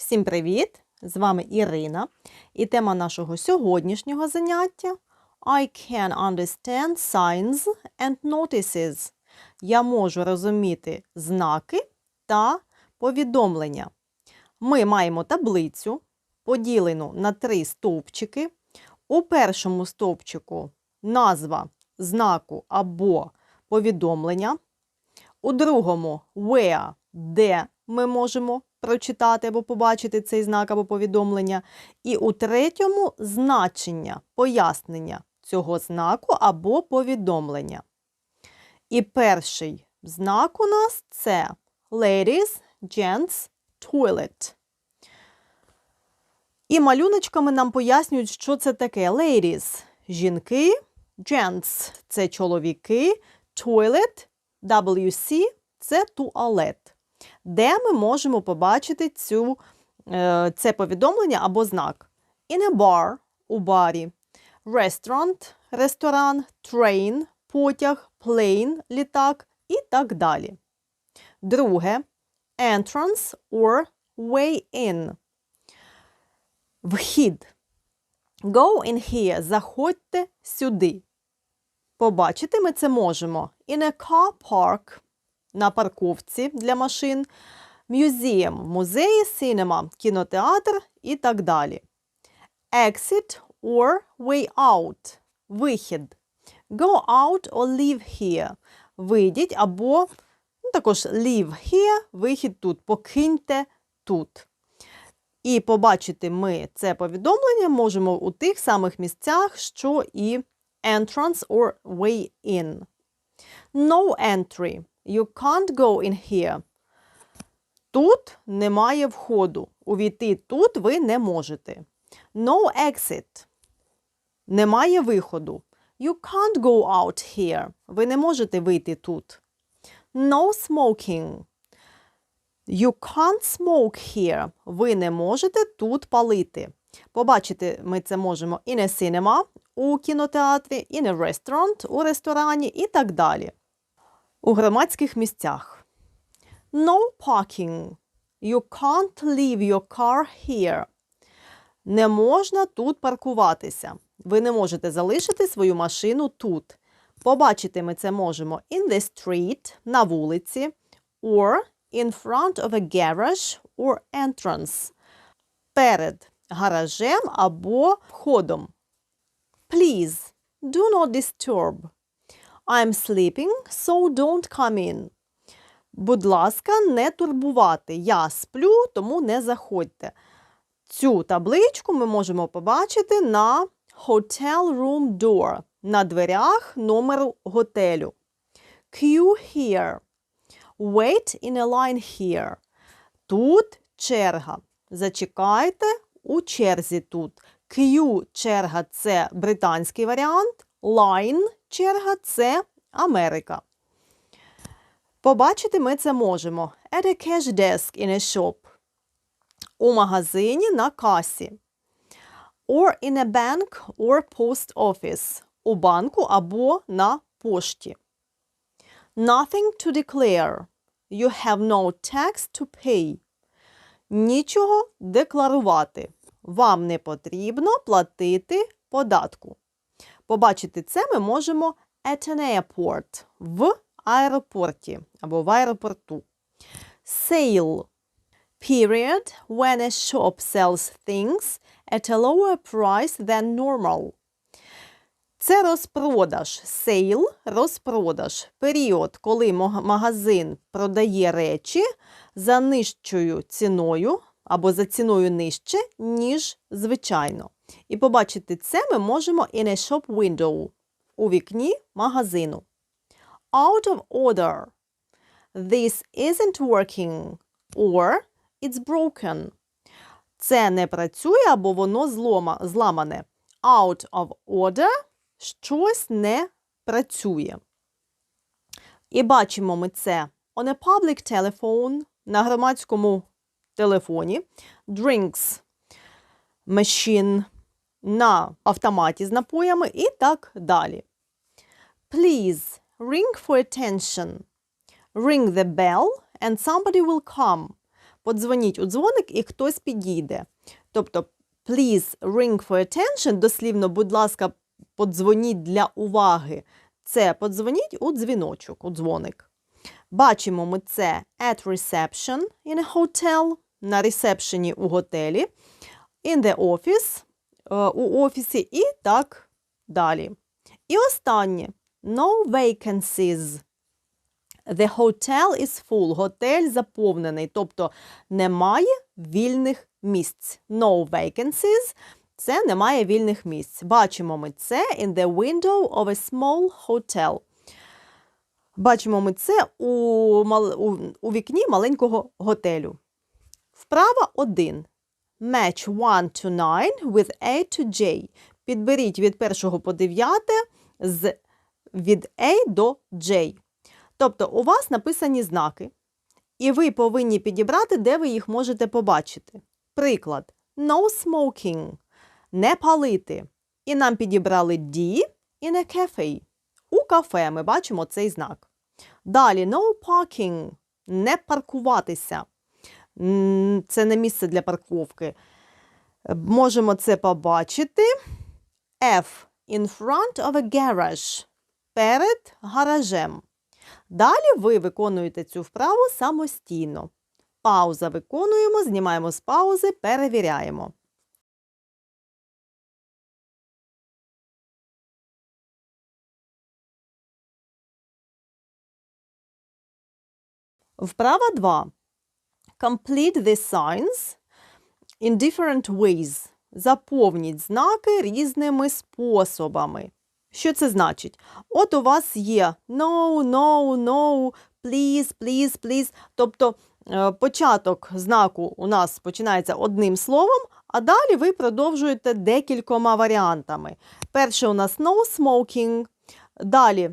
Всім привіт! З вами Ірина. І тема нашого сьогоднішнього заняття I can understand signs and notices. Я можу розуміти знаки та повідомлення. Ми маємо таблицю, поділену на три стовпчики. У першому стовпчику назва знаку або повідомлення. У другому where, де ми можемо прочитати або побачити цей знак або повідомлення. І у третьому значення, пояснення цього знаку або повідомлення. І перший знак у нас це ladies, gents, toilet. І малюночками нам пояснюють, що це таке. Ladies – жінки, gents – це чоловіки, toilet – WC – це туалет. Де ми можемо побачити цю, е, це повідомлення або знак? In a bar – у барі, restaurant – ресторан, train – потяг, plane – літак і так далі. Друге – entrance or way in – Вхід. Go in here. Заходьте сюди. Побачити ми це можемо. In a car park на парковці для машин, museum – музеї, cinema – кінотеатр і так далі. Exit or way out – вихід. Go out or leave here. Вийдіть або ну, також leave here – вихід тут. Покиньте тут. І побачити ми це повідомлення можемо у тих самих місцях, що і entrance or way in. No entry. You can't go in here. Тут немає входу. Увійти тут ви не можете. No exit. Немає виходу. You can't go out here. Ви не можете вийти тут. No smoking. You can't smoke here. Ви не можете тут палити. Побачити ми це можемо in a cinema у кінотеатрі, in a restaurant у ресторані і так далі. У громадських місцях. No parking. You can't leave your car here. Не можна тут паркуватися. Ви не можете залишити свою машину тут. Побачити ми це можемо in the street на вулиці or in front of a garage or entrance. Перед гаражем або входом. Please, do not disturb. I'm sleeping, so don't come in. Будь ласка, не турбувати. Я сплю, тому не заходьте. Цю табличку ми можемо побачити на Hotel Room Door на дверях номеру готелю. Queue here. Wait in a line here. Тут черга. Зачекайте у черзі тут. Queue – черга це британський варіант. Line – черга це Америка. Побачити ми це можемо. At a cash desk in a shop. У магазині на касі. Or in a bank or post office. У банку або на пошті. Nothing to declare. You have no tax to pay. Нічого декларувати. Вам не потрібно платити податку. Побачити це ми можемо at an airport – в аеропорті або в аеропорту. Sale – period when a shop sells things at a lower price than normal. Це розпродаж. Сейл – розпродаж. Період, коли магазин продає речі за нижчою ціною або за ціною нижче, ніж звичайно. І побачити це ми можемо in a shop window – у вікні магазину. Out of order. This isn't working. Or it's broken. Це не працює або воно злома, зламане. Out of order – щось не працює. І бачимо ми це on a public telephone на громадському телефоні. Drinks machine на автоматі з напоями і так далі. Please ring for attention. Ring the bell and somebody will come. подзвоніть у дзвоник і хтось підійде. Тобто, please ring for attention, дослівно, будь ласка, подзвоніть для уваги. Це подзвоніть у дзвіночок, у дзвоник. Бачимо ми це at reception in a hotel, на ресепшені у готелі, in the office, у офісі і так далі. І останнє no vacancies. The hotel is full. Готель заповнений, тобто немає вільних місць. No vacancies – це немає вільних місць. Бачимо ми це in the window of a small hotel. Бачимо ми це у, у, у вікні маленького готелю. Вправа 1. Match 1 to 9 with A to J. Підберіть від 1 по 9 з від A до J. Тобто у вас написані знаки, і ви повинні підібрати, де ви їх можете побачити. Приклад: no smoking не палити. І нам підібрали D in a cafe. У кафе ми бачимо цей знак. Далі no parking не паркуватися. Це не місце для парковки. Можемо це побачити. F in front of a garage. Перед гаражем. Далі ви виконуєте цю вправу самостійно. Пауза виконуємо, знімаємо з паузи, перевіряємо. Вправа 2. Complete the signs in different ways. Заповніть знаки різними способами. Що це значить? От у вас є no, no, no, please, please, please. Тобто е, початок знаку у нас починається одним словом, а далі ви продовжуєте декількома варіантами. Перше у нас no smoking, далі,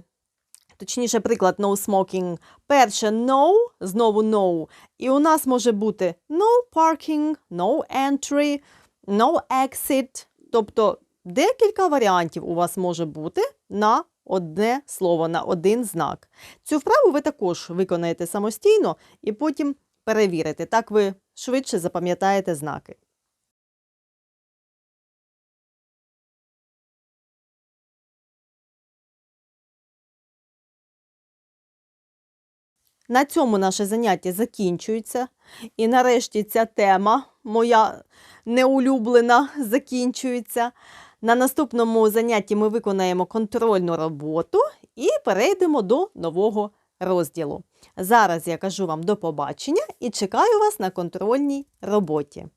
точніше, приклад no smoking. Перше no, знову no. І у нас може бути no parking, no entry, no exit. Тобто декілька варіантів у вас може бути на одне слово, на один знак. Цю вправу ви також виконаєте самостійно і потім перевірите. Так ви швидше запам'ятаєте знаки. На цьому наше заняття закінчується. І нарешті ця тема, моя неулюблена, закінчується. На наступному занятті ми виконаємо контрольну роботу і перейдемо до нового розділу. Зараз я кажу вам до побачення і чекаю вас на контрольній роботі.